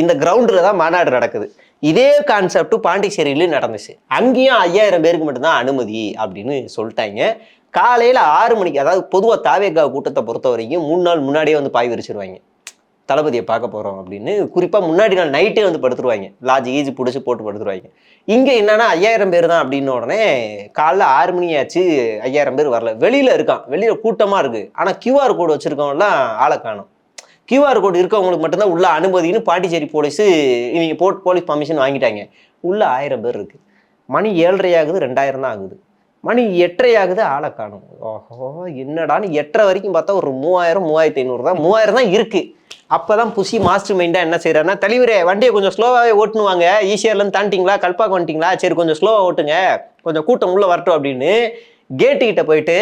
இந்த கிரவுண்டில் தான் மாநாடு நடக்குது. இதே கான்செப்ட் பாண்டிச்சேரியிலையும் நடந்துச்சு. அங்கேயும் ஐயாயிரம் பேருக்கு மட்டும்தான் அனுமதி அப்படின்னு சொல்லிட்டாங்க. காலையில் ஆறு மணிக்கு அதாவது பொதுவாக தாவேகா கூட்டத்தை பொறுத்த வரைக்கும் மூணு நாள் முன்னாடியே வந்து பாய் விரிச்சிருவாங்க. தளபதியை பார்க்க போகிறோம் அப்படின்னு. குறிப்பாக முன்னாடி நாள் நைட்டே வந்து படுத்துருவாங்க. லாஜ் ஈஜி பிடிச்சி போட்டு படுத்துருவாங்க. இங்கே என்னென்னா ஐயாயிரம் பேர் தான் அப்படின்ன உடனே காலைல ஆறு மணி ஆச்சு ஐயாயிரம் பேர் வரல. வெளியில் இருக்கான். வெளியில் கூட்டமாக இருக்குது ஆனால் கியூஆர் கோடு வச்சுருக்கவன்லாம் ஆளை காணும். கியூஆர் கோடு இருக்கவங்களுக்கு மட்டும்தான் உள்ள அனுமதின்னு பாண்டிச்சேரி போலீஸு இவங்க போட் போலீஸ் பர்மிஷன் வாங்கிட்டாங்க. உள்ள ஆயிரம் பேர் இருக்குது மணி ஏழரை ஆகுது ரெண்டாயிரம் தான் ஆகுது. மணி எட்டரை ஆகுது ஆளை காணும். ஓஹோ என்னடான்னு எட்டரை வரைக்கும் பார்த்தா ஒரு மூவாயிரம் மூவாயிரத்தி ஐநூறு தான். மூவாயிரம் தான் இருக்குது அப்போ தான் புசி மாஸ்டர் மைண்டாக என்ன செய்கிறாருன்னா தலைவரே வண்டியை கொஞ்சம் ஸ்லோவாகவே ஓட்டுனுவாங்க. ஈஸியர்லேருந்து தாண்டிங்களா கல்பாக்கு வந்துட்டிங்களா? சரி கொஞ்சம் ஸ்லோவாக ஓட்டுங்க. கொஞ்சம் கூட்டம் உள்ளே வரட்டும் அப்படின்னு கேட்டுக்கிட்ட போயிட்டு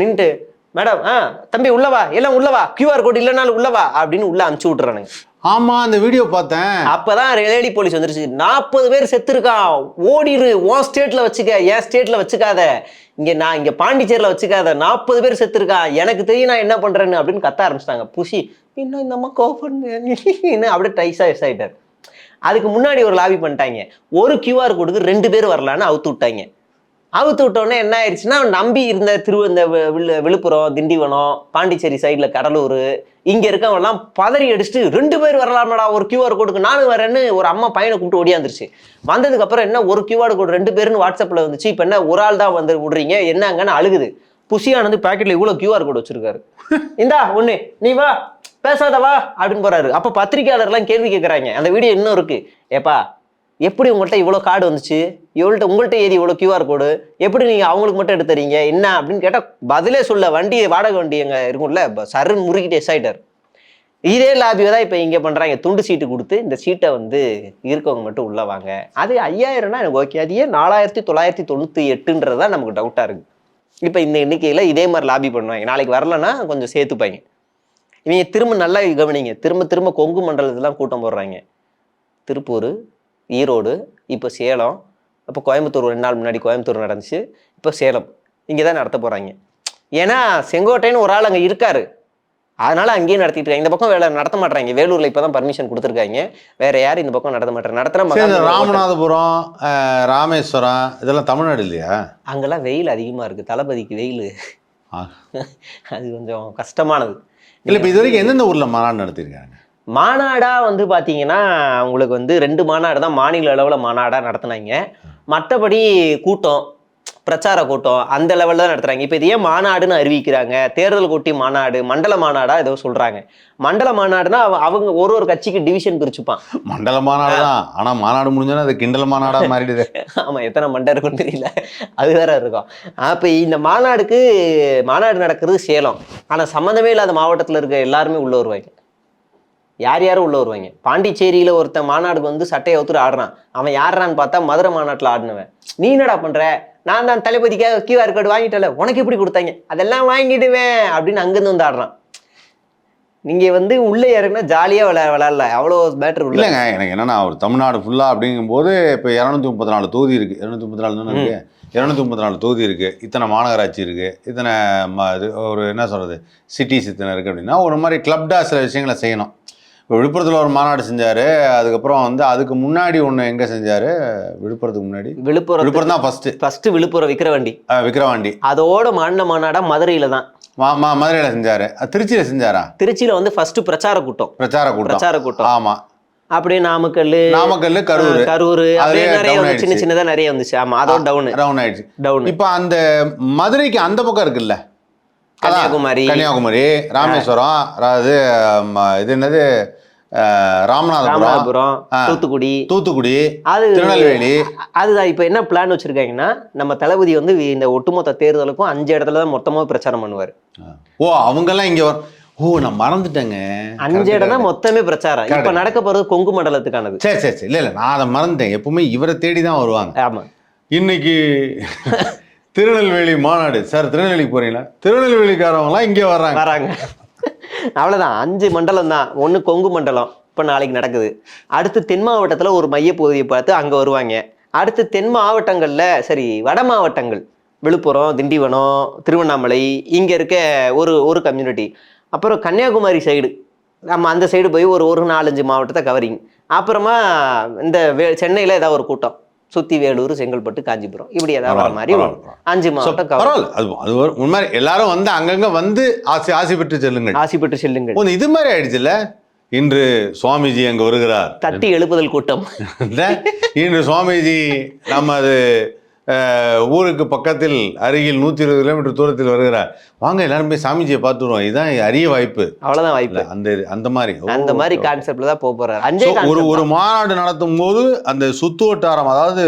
நின்றுட்டு மேடம் ஆ தம்பி உள்ளவா எல்லாம் உள்ளவா கியூஆர் கோடு இல்லைனாலும் உள்ளவா அப்படின்னு உள்ள அமுச்சு விட்றானுங்க ஆமா அந்த வீடியோ பார்த்தேன். அப்பதான் லேடி போலீஸ் வந்துருச்சு. நாற்பது பேர் செத்துருக்கான். ஓடிரு உன் ஸ்டேட்ல வச்சுக்க என் ஸ்டேட்ல வச்சுக்காத. இங்க நான் இங்க பாண்டிச்சேரியில வச்சுக்காத. நாற்பது பேர் செத்துருக்கான். எனக்கு தெரியும் நான் என்ன பண்றேன்னு அப்படின்னு கத்த ஆரம்பிச்சிட்டாங்க. புஷி இன்னும் இந்த அம்மா கோபம் அப்படியே டைஸா எஸ் ஆயிட்டார். அதுக்கு முன்னாடி ஒரு லாபி பண்ணிட்டாங்க. ஒரு கியூஆர் கோடுக்கு ரெண்டு பேர் வரலான்னு அவுத்து விட்டாங்க. அவுத்து விட்டோடனே என்ன ஆயிடுச்சுன்னா நம்பி இருந்த திரு இந்த விழு- விழுப்புரம் திண்டிவனம் பாண்டிச்சேரி சைடில் கடலூர் இங்கே இருக்கவங்கலாம் பதறி அடிச்சுட்டு ரெண்டு பேர் வரலாமடா ஒரு கியூஆர் கோடுக்கு நானும் வரேன்னு ஒரு அம்மா பையனை கூப்பிட்டு ஓடியாந்துருச்சு. வந்ததுக்கப்புறம் என்ன ஒரு கியூஆர் கோடு ரெண்டு பேருன்னு வாட்ஸ்அப்பில் வந்துச்சு இப்போ என்ன ஒரு ஆள் தான் வந்து விடுறீங்க என்னங்கன்னு அழுகுது. புஷியானது பாக்கெட்டில் இவ்வளோ கியூஆர் கோடு வச்சிருக்காரு. இந்தா ஒன்று நீ வா பேசாத வா அப்படின்னு போறாரு. அப்போ பத்திரிக்கையாளர்லாம் கேள்வி கேட்குறாங்க அந்த வீடியோ இன்னும் இருக்கு. ஏப்பா எப்படி உங்கள்கிட்ட இவ்வளோ கார்டு வந்துச்சு? இவள்கிட்ட உங்கள்கிட்ட ஏறி இவ்வளோ கியூஆர் கோடு எப்படி நீங்கள் அவங்களுக்கு மட்டும் எடுத்து தரீங்க? என்ன? அப்படின்னு கேட்டால் பதிலே சொல்ல வண்டி வாடகை வண்டி எங்கே இருக்கும்ல ப- சருன்னு முறுக்கிட்டு எஸ் ஆகிட்டார் இதே லாபியை தான் இப்போ இங்கே பண்ணுறாங்க துண்டு சீட்டு கொடுத்து இந்த சீட்டை வந்து இருக்கவங்க மட்டும் உள்ளே வாங்க. அது ஐயாயிரம்னா எனக்கு ஓகே அது ஏன் நாலாயிரத்தி தொள்ளாயிரத்தி தொண்ணூற்றி எட்டுன்றது தான் நமக்கு டவுட்டாக இருக்குது இப்போ இந்த எண்ணிக்கையில் இதே மாதிரி லாபி பண்ணுவாங்க. நாளைக்கு வரலன்னா கொஞ்சம் சேர்த்துப்பாங்க இவங்க திரும்ப நல்லா கவனிங்க. திரும்ப திரும்ப கொங்கு மண்டலத்துலாம் கூட்டம் போடுறாங்க. திருப்பூர் ஈரோடு இப்போ சேலம் இப்போ கோயம்புத்தூர் ரெண்டு நாள் முன்னாடி கோயம்புத்தூர் நடந்துச்சு இப்போ சேலம். இங்கே தான் நடத்த போகிறாங்க ஏன்னா செங்கோட்டைன்னு ஒரு ஆள் அங்கே இருக்காரு. அதனால அங்கேயே நடத்திட்டு இருக்காங்க. இந்த பக்கம் வேலை நடத்த மாட்டாங்க வேலூர்ல இப்பதான் பர்மிஷன் கொடுத்துருக்காங்க. வேற யாரும் இந்த பக்கம் நடத்த மாட்டாங்க நடத்தினா ராமநாதபுரம் ராமேஸ்வரம் இதெல்லாம் தமிழ்நாடு இல்லையா? அங்கெல்லாம் வெயில் அதிகமா இருக்கு. தளபதிக்கு வெயில். அது கொஞ்சம் கஷ்டமானது. இல்ல இப்ப இது வரைக்கும் எந்தெந்த ஊர்ல மாநாடு நடத்திருக்காங்க? மாநாடா வந்து பாத்தீங்கன்னா உங்களுக்கு வந்து ரெண்டு மாநாடு தான் மாநில அளவில் மாநாடா நடத்துனாங்க. மற்றபடி கூட்டம் பிரச்சார கூட்டம் அந்த லெவலில் தான் நடத்துறாங்க. இப்போ இது ஏன் மாநாடுன்னு அறிவிக்கிறாங்க? தேர்தல் கூட்டி மாநாடு மண்டல மாநாடா ஏதோ சொல்றாங்க. மண்டல மாநாடுனா அவ- அவங்க ஒரு ஒரு கட்சிக்கு டிவிஷன் பிரிச்சுப்பான். மண்டல மாநாடு தான். ஆனா மாநாடு முடிஞ்சோன்னா அது கிண்டல் மாநாடா மாறிடுது. ஆமா எத்தனை மண்டை இருக்குன்னு தெரியல. அது வேற இருக்கும். அப்போ இந்த மாநாடுக்கு மாநாடு நடக்கிறது சேலம். ஆனா சம்மந்தமே இல்லாத மாவட்டத்துல இருக்க எல்லாருமே உள்ள வருவாங்க. யார் யாரும் உள்ள வருவாங்க. பாண்டிச்சேரியில ஒருத்தன் மாநாடுக்கு வந்து சட்டையை ஒத்துட்டு ஆடுறான். அவன் யாருறான்னு பார்த்தா மதுரை மாநாட்டுல ஆடினவன். நீ என்னடா பண்ற? நான் தான் தளபதிக்காக கியூஆர் கோடு வாங்கிட்டல உனக்கு எப்படி கொடுத்தாங்க? அதெல்லாம் வாங்கிடுவேன் அப்படின்னு அங்கிருந்து வந்து ஆடுறான். நீங்க வந்து உள்ள இறங்கினா ஜாலியா விளையா விளையாடல அவ்வளோ பேட்டர் இல்லைங்க எனக்கு என்னன்னா ஒரு தமிழ்நாடு ஃபுல்லா அப்படிங்கும்போது இப்போ இரநூத்தி முப்பத்தி நாலு தொகுதி இருக்கு. இரநூத்தி முப்பத்தி நாலு தானே இருக்கு? இரநூத்தி முப்பத்தி நாலு தொகுதி இருக்கு. இத்தனை மாநகராட்சி இருக்கு. இத்தனை ம- இது ஒரு என்ன சொல்றது? சிட்டிஸ் இத்தனை இருக்கு அப்படின்னா ஒரு மாதிரி கிளப்டா சில விஷயங்களை செய்யணும். இப்போ விழுப்புரத்தில் ஒரு மாநாடு செஞ்சாரு. அதுக்கப்புறம் வந்து அதுக்கு முன்னாடி ஒன்று எங்கே செஞ்சாரு? விழுப்புரத்துக்கு முன்னாடி. விழுப்புரம் விழுப்புரம் தான் ஃபர்ஸ்ட் ஃபர்ஸ்ட் விழுப்புரம் விக்கிரவாண்டி. விக்கிரவாண்டி. அதோட மாநில மாநாடா மதுரையில தான். மதுரையில் செஞ்சாரு. திருச்சியில் செஞ்சாரா? திருச்சியில வந்து ஃபர்ஸ்ட் பிரச்சார கூட்டம். பிரச்சார கூட்டம். பிரச்சார கூட்டம். ஆமா. அப்படியே நாமக்கல் நாமக்கல் கரூர். கரூர் அப்படியே நிறைய சின்ன. சின்னதா நிறைய வந்துச்சு. ஆமா அதோட டவுன் ரவுண்ட் ஆயிடுச்சு. டவுன் இப்போ அந்த மதுரைக்கு அந்த பக்கம் இருக்குல்ல? கன்னியாகுமரி. கன்னியாகுமரி ராமேஸ்வரம் அதாவது இது என்னது? ராமநாதபுரம். தூத்துக்குடி. தூத்துக்குடி அது திருநெல்வேலி. அதுதான் இப்போ என்ன பிளான் வச்சிருக்காங்கன்னா நம்ம தளபதி வந்து இந்த ஒட்டுமொத்த தேர்தலுக்கும் அஞ்சு இடத்துல தான் மொத்தமா பிரச்சாரம் பண்ணுவார். ஓ அவங்கெல்லாம் இங்க ஓ நான் மறந்துட்டேங்க. அஞ்சு இடம் தான் மொத்தமே பிரச்சாரம். இப்ப. நடக்க போறது கொங்கு மண்டலத்துக்கானது. சரி சரி சரி. இல்லை இல்லை நான் அதை மறந்துட்டேன். எப்பவுமே இவரை தேடி தான் வருவாங்க. ஆமா. இன்னைக்கு திருநெல்வேலி மாநாடு. சார் திருநெல்வேலிக்கு போறீங்களா? திருநெல்வேலிக்காரவங்களாம் இங்கே வர்றாங்க. வராங்க. அவ்வளவுதான். அஞ்சு மண்டலம் தான். ஒன்று கொங்கு மண்டலம். இப்போ நாளைக்கு நடக்குது. அடுத்து தென் மாவட்டத்தில் ஒரு மையப்பகுதியை பார்த்து அங்கே வருவாங்க. அடுத்து தென் மாவட்டங்களில் சரி வட மாவட்டங்கள். விழுப்புரம் திண்டிவனம் திருவண்ணாமலை இங்கே இருக்க ஒரு ஒரு கம்யூனிட்டி அப்புறம் கன்னியாகுமரி சைடு நம்ம அந்த சைடு போய் ஒரு ஒரு நாலஞ்சு மாவட்டத்தை கவரிங் அப்புறமா இந்த வே சென்னையில் ஏதாவது ஒரு கூட்டம். சுற்றி வேலூர் செங்கல்பட்டு காஞ்சிபுரம். இப்படி ஏதாவது வர மாதிரி அஞ்சு மாவட்டம் பரவாயில்ல. அது அது உண்மை எல்லாரும் வந்து அங்கங்க வந்து ஆசி ஆசி பெற்று செல்லுங்கள். ஆசி பெற்று செல்லுங்கள். இது மாதிரி ஆயிடுச்சுல்ல இன்று சுவாமிஜி அங்க வருகிறார். தட்டி எழுப்புதல் கூட்டம். இல்ல? இன்று சுவாமிஜி நமது ஊருக்கு பக்கத்தில் அருகில் நூத்தி இருபது கிலோமீட்டர் தூரத்தில் வருகிறார் வாங்க எல்லாரும் போய் சாமிஜியை பார்த்துருவோம் இதுதான் அரிய வாய்ப்பு. அவ்வளவுதான் வாய்ப்பு. அந்த அந்த மாதிரி. அந்த மாதிரி. கான்செப்ட்ல தான் போக So, ஒரு ஒரு. மாநாடு நடத்தும் போது அந்த சுத்து வட்டாரம் அதாவது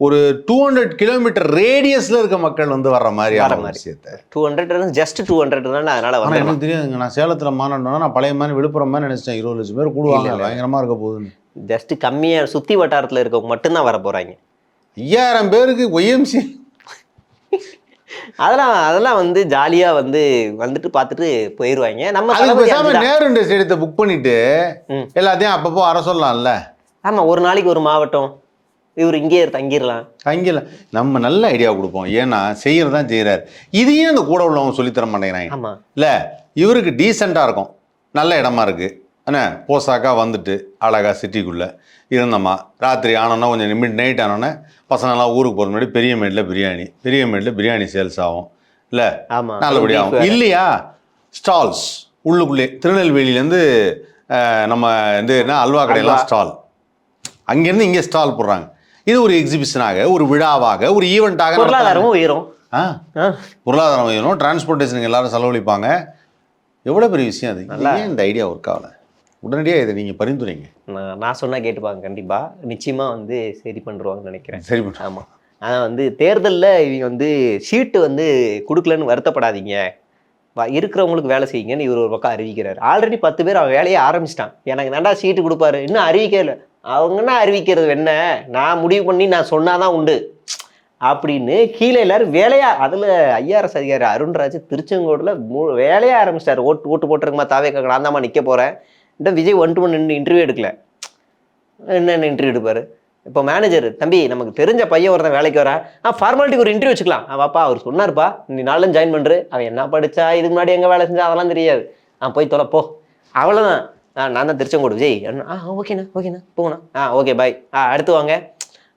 ஒரு டூ ஹண்ட்ரட் கிலோமீட்டர் ரேடியஸ்ல இருக்க மக்கள் வந்து வர்ற வர மாதிரியான மாதிரி. விஷயத்த. 200 ஜஸ்ட் டூ ஹண்ட்ரட் தான் அதனால வந்து எனக்கு தெரியாதுங்க நான் சேலத்துல மாநாடுனா நான் பழைய மாதிரி விழுப்புரம் மாதிரி நினைச்சேன் இருபது லட்சம் பேர் கூடுவாங்க. பயங்கரமா இருக்க போகுதுன்னு. ஜஸ்ட் கம்மியா சுத்தி வட்டாரத்துல இருக்கவங்க மட்டும்தான் வர போறாங்க. ஐயாயிரம் பேருக்கு ஒய்எம்சி அதெல்லாம் அதெல்லாம் வந்து ஜாலியா வந்து வந்துட்டு பார்த்துட்டு போயிருவாங்க. நம்ம அதுக்கு பேசாம. நேரு ஸ்டேடியத்தை புக் பண்ணிட்டு. எல்லாத்தையும் அப்பப்போ வர சொல்லலாம்ல? ஆமா ஒரு நாளைக்கு ஒரு மாவட்டம். இவர் இங்கே தங்கிடலாம். தங்கில நம்ம நல்ல ஐடியா கொடுப்போம். ஏன்னா செய்யறது தான் செய்யறாரு இதையும் அந்த கூட உள்ளவங்க சொல்லித் தர மாட்டேங்கிறாங்க. ஆமா. இல்ல இவருக்கு டீசெண்டாக இருக்கும். நல்ல இடமா இருக்கு. என்ன போசாக்கா வந்துட்டு அழகா சிட்டிக்குள்ள இருந்தோமா ராத்திரி ஆனோன்னா கொஞ்சம் மிட் நைட் ஆனோன்னே பசங்கள்லாம் ஊருக்கு போகிற முன்னாடி பெரிய மேட்டில் பிரியாணி பெரிய மேட்டில் பிரியாணி சேல்ஸ் ஆகும். இல்லை? ஆமா. நல்லபடியா beef ஆகும். இல்லையா? ஸ்டால்ஸ் உள்ளுக்குள்ளே திருநெல்வேலியிலேருந்து நம்ம வந்து என்ன அல்வா கடையெல்லாம். ஸ்டால் அங்கேருந்து இங்கே ஸ்டால் போடுறாங்க. இது ஒரு எக்ஸிபிஷனாக ஒரு விழாவாக ஒரு ஈவெண்ட்டாக பொருளாதாரமும் உயரும். ஆ? பொருளாதாரம் வேணும் டிரான்ஸ்போர்ட்டேஷனுக்கு எல்லாரும் செலவழிப்பாங்க. எவ்வளோ பெரிய விஷயம் அது? ஏன் இந்த ஐடியா ஒர்க் ஆகல? உடனடியாக இதை நீங்கள் பரிந்துரைங்க. நான் நான் சொன்னா கேட்டுப்பாங்க கண்டிப்பா. நிச்சயமா வந்து சரி பண்ணுவாங்கன்னு நினைக்கிறேன். சரி பண்ணு. ஆமா. ஆனா வந்து தேர்தல்ல இவங்க வந்து சீட்டு வந்து கொடுக்கலன்னு வருத்தப்படாதீங்க. இருக்கிறவங்களுக்கு வேலை செய்யுங்கன்னு இவர் ஒரு பக்கம் அறிவிக்கிறார். ஆல்ரெடி பத்து பேர் அவன் வேலையை ஆரம்பிச்சிட்டான். எனக்கு தாண்டா சீட்டு கொடுப்பாரு? இன்னும் அறிவிக்கல அவங்க என்ன அறிவிக்கிறது என்ன? நான் முடிவு பண்ணி நான் சொன்னாதான் உண்டு. அப்படின்னு கீழே எல்லாரும் வேலையா அதுல ஐஆர்எஸ் அதிகாரி அருண்ராஜ் திருச்செங்கோடுல மு- வேலையா ஆரம்பிச்சிட்டாரு. ஓட்டு ஓட்டு போட்டுருக்குமா தாவே நான் தாம்மா நிக்க போறேன். இந்த Vijay one to one interview எடுக்கல. என்னென்ன இன்டர்வியூ எடுப்பாரு? இப்போ மேனேஜர் தம்பி நமக்கு தெரிஞ்ச பையன் ஒருத்தன் வேலைக்கு வரா. ஆ ஃபார்மாலிட்டிக்கு ஒரு இன்டர்வியூ வச்சுக்கலாம். ஆ வாப்பா அவர் சொன்னார்ப்பா. நீ நாளும் ஜாயின் பண்ணுற அவன் என்ன படிச்சா இதுக்கு முன்னாடி எங்கே வேலை செஞ்சா அதெல்லாம் தெரியாது. ஆ போய் தொலைப்போ அவ்வளோதான் ஆ நான் தான் திருச்செங்கோடு விஜய். ஆ ஓகேண்ணா ஓகேண்ணா போங்கண்ணா ஆ ஓகே பாய் ஆ அடுத்து வாங்க.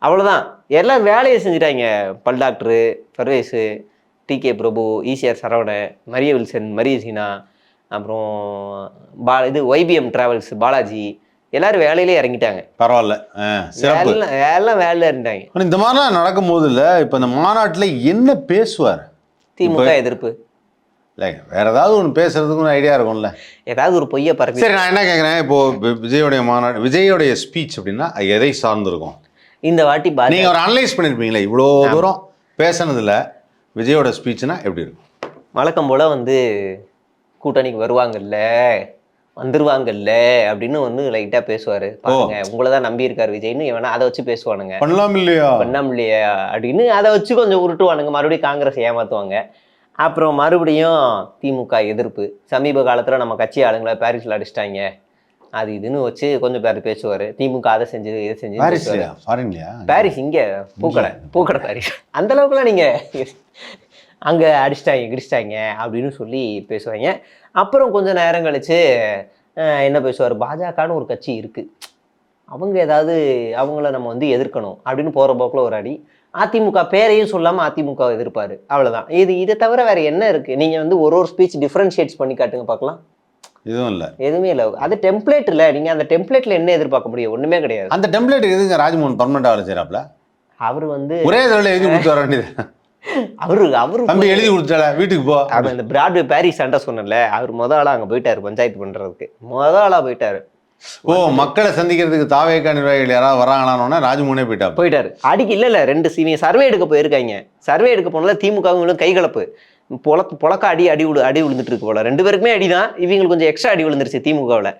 அவ்வளோதான் எல்லாம் வேலையை செஞ்சுட்டாங்க. பல் doctor Parvez D K Prabhu ECR Saravanan Maria Wilson Maria Seena அப்புறம் பா இது ஒய்பிஎம் டிராவல்ஸ் பாலாஜி எல்லாரும் வேலையிலே இறங்கிட்டாங்க. பரவாயில்ல. சிறப்பு. எல்லாம் வேலையில இருந்தாங்க இந்த மாதிரிலாம் நடக்கும்போது இல்லை இப்போ இந்த மாநாட்டில் என்ன பேசுவார்? திமுக எதிர்ப்பு. இல்லை வேற ஏதாவது ஒன்று பேசுறதுக்கு ஒரு ஐடியா இருக்கும்ல. ஏதாவது ஒரு பொய்ய பரப்பி சரி நான் என்ன கேட்குறேன் இப்போ விஜயோடைய மாநாடு விஜயோடைய ஸ்பீச் அப்படின்னா எதை சார்ந்திருக்கும்? இந்த வாட்டி நீங்கள் ஒரு அனலைஸ் பண்ணியிருப்பீங்களே இவ்வளோ தூரம் பேசுனதுல விஜயோட ஸ்பீச்னா எப்படி இருக்கும்? வழக்கம் போல வந்து கூட்டணிக்கு வருவாங்கல்ல? வந்துருவாங்கல்ல? அப்படின்னு வந்து லைட்டா பேசுவாரு. பாருங்க உங்களை தான் நம்பி இருக்காரு விஜய்னு வேணா அதை வச்சு பேசுவானுங்க. பண்ணலாம் இல்லையா பண்ணாம இல்லையா அப்படின்னு அதை வச்சு கொஞ்சம் உருட்டுவானுங்க. மறுபடியும் காங்கிரஸ் ஏமாத்துவாங்க. அப்புறம் மறுபடியும் திமுக எதிர்ப்பு. சமீப காலத்துல நம்ம கட்சி ஆளுங்களை பாரிஸ்ல அடிச்சிட்டாங்க. அது இதுன்னு வச்சு கொஞ்சம் பேர் பேசுவாரு. திமுக அதை செஞ்சு இதை செஞ்சு பாரிஸ் இங்க பூக்கடை. பூக்கடை பாரிஸ் அந்த அளவுக்குலாம் நீங்க அங்க அடிச்சிட்டாங்க கிடிச்சிட்டாங்க அப்படின்னு சொல்லி பேசுவாங்க. அப்புறம் கொஞ்ச நேரம் கழிச்சு அஹ், என்ன பேசுவார்? பாஜகன்னு ஒரு கட்சி இருக்கு. அவங்க ஏதாவது அவங்கள நம்ம வந்து எதிர்க்கணும் அப்படின்னு போற போக்குல ஒரு அடி. அதிமுக பேரையும் சொல்லாம அதிமுக எதிர்ப்பாரு. அவ்வளவுதான். இது இதை தவிர வேற என்ன இருக்கு? நீங்க வந்து ஒரு ஒரு ஸ்பீச் டிஃபரன்ஷியேட்ஸ் பண்ணி காட்டுங்க பார்க்கலாம். இதுவும் இல்லை. எதுவுமே இல்லை. அது டெம்ப்ளேட் இல்ல. நீங்க அந்த டெம்ப்ளேட்ல என்ன எதிர்பார்க்க முடியும்? ஒண்ணுமே கிடையாது. அந்த டெம்ப்ளேட் எதுங்க ராஜ்மோகன் பர்மனெண்ட் வேலை செய்கிறாப்ல அவர் வந்து ஒரே தடவை எழுதி கொடுத்து வர வேண்டியது. அவரு அவரு தம்பி எழுதி கொடுத்தால வீட்டுக்கு போ. அவன் இந்த பிராட்வே பாரிஸ் சண்டை சொன்னல அவர் முத ஆளா அங்க போயிட்டாரு பஞ்சாயத்து பண்றதுக்கு. முத ஆளா போயிட்டாரு. ஓ மக்களை சந்திக்கிறதுக்கு தாவேக்கா நிர்வாகிகள் யாராவது வராங்களான்னு ராஜ்மோகனே போயிட்டா போயிட்டாரு. அடிக்கு இல்ல இல்ல ரெண்டு சீனிய சர்வே எடுக்க போயிருக்காங்க. சர்வே எடுக்க போனதுல திமுக இவங்களும் கைகலப்பு பொழக்க பொழக்க அடி அடி விழு அடி விழுந்துட்டு இருக்கு போல. ரெண்டு பேருக்குமே அடிதான். இவங்களுக்கு கொஞ்சம் எக்ஸ்ட்ரா அடி விழுந்துருச்சு திமுகவில்.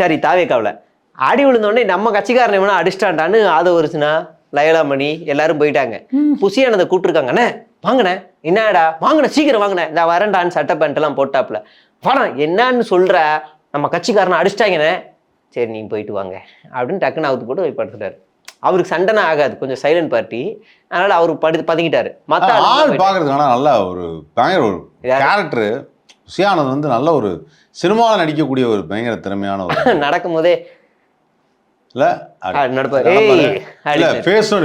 சரி தாவேக்காவில். அடி விழுந்த உடனே நம்ம கட்சிக்காரனை வேணா அடிச்சிட்டான்டான்னு ஆதவ வருச்சுனா லயலாமணி எல்லாரும் போயிட்டாங்க. புசியானதை கூப்பிட்டுருக்காங்க வாங்கண்ணே என்னடா? வாங்கண்ணே சீக்கிரம் வாங்கண்ணே இந்த வரண்டான்னு சட்டை பேண்ட் எல்லாம் போட்டாப்புல. வாடா என்னன்னு சொல்ற? நம்ம கட்சிக்காரனை அடிச்சிட்டாங்கண்ணே சரி நீங்க போயிட்டு வாங்க. அப்படின்னு டக்குன்னு அவுத்து போட்டு போய் படுத்துட்டாரு அவருக்கு சண்டைனா ஆகாது. கொஞ்சம் சைலண்ட் பார்ட்டி அதனால அவர் படு பதுங்கிட்டாரு. மத்த ஆள். பார்க்கறதுக்கு நல்லா ஒரு பயங்கர ஒரு? கேரக்டர் சுயானந்த் வந்து நல்ல ஒரு சினிமாவில் நடிக்கக்கூடிய ஒரு பயங்கர திறமையான ஒரு நடக்கும் போதே இல்ல நடப்பாரு இல்ல ஏய் ஃபேஸ்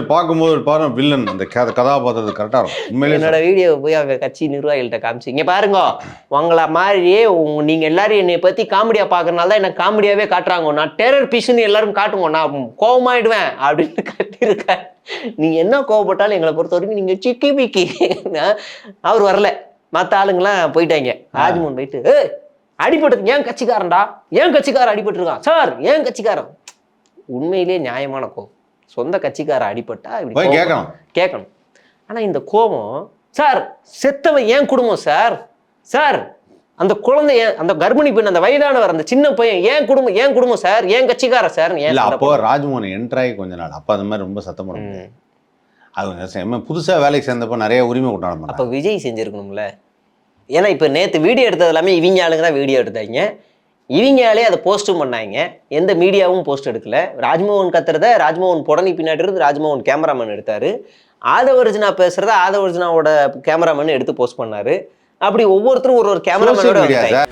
பார்க்கும்போது பாருங்க வில்லன் அந்த கத- கதாபாத்திரத்து கரெக்டா இருக்கும். என்னோட வீடியோ போய் அவங்க கட்சி நிர்வாகிகள்ட்ட காமிச்சு இங்க பாருங்க உங்களை மாதிரியே உங்க நீங்க எல்லாரும் என்னை பத்தி காமெடியா பாக்குறதுனால தான் என்ன காமெடியாவே காட்டுறாங்க. நான் டெரர் பீஸ்னு எல்லாரும் காட்டுங்க. நான் கோவமாயிடுவேன். அப்படின்னு கட்டியிருக்கேன் நீங்க என்ன கோவப்பட்டாலும் எங்களை பொறுத்த வரைக்கும் நீங்க சிக்கி பிக்கி. அவர் வரல. மத்த ஆளுங்கெல்லாம் போயிட்டாங்க. ராஜ்மோகன் போயிட்டு அடிபட்டது ஏன் கட்சிக்காரன்டா? ஏன் கட்சிக்காரன் அடிபட்டிருக்கான்? சார் ஏன் கட்சிக்காரன்? உண்மையிலேயே நியாயமான கோவம் சொந்த கட்சிக்காரன் அடிபட்டா இப்படி கேட்கணும். கேட்கணும். ஆனா இந்த கோபம் சார் செத்தவன் ஏன் குடும்பம் சார்? சார் அந்த குழந்தை அந்த கர்ப்பிணி பெண் அந்த வயதானவர் அந்த சின்ன பையன் ஏன் குடும்பம் ஏன் குடும்பம் சார்? ஏன் கட்சிக்கார சார்? ஏன் அப்போ ராஜ்மோகன் என்ட்ராகி கொஞ்ச நாள். அப்ப அந்த மாதிரி ரொம்ப சத்தம் போட? முடியாது. அது எம்ம புதுசா வேலைக்கு சேர்ந்தப்போ நிறைய உரிமை கொண்டாட அப்ப விஜய் செஞ்சிருக்கணும்ல. ஏன்னா இப்ப நேத்து வீடியோ எடுத்தது எல்லாமே இவங்க ஆளுங்க தான் வீடியோ எடுத்தாங்க. இவங்களே அதை போஸ்ட்டும் பண்ணாங்க. எந்த மீடியாவும் போஸ்ட் எடுக்கல. ராஜ்மோகன் கத்துறத ராஜ்மோகன் புடனி பின்னாடி இருந்து ராஜ்மோகன் கேமராமேன் எடுத்தாரு. ஆதவர்ஜுனா பேசுறத ஆதவர்ஜுனாவோட கேமராமேன் எடுத்து போஸ்ட் பண்ணாரு. அப்படி ஒவ்வொருத்தரும் ஒரு ஒரு கேமராமேனோட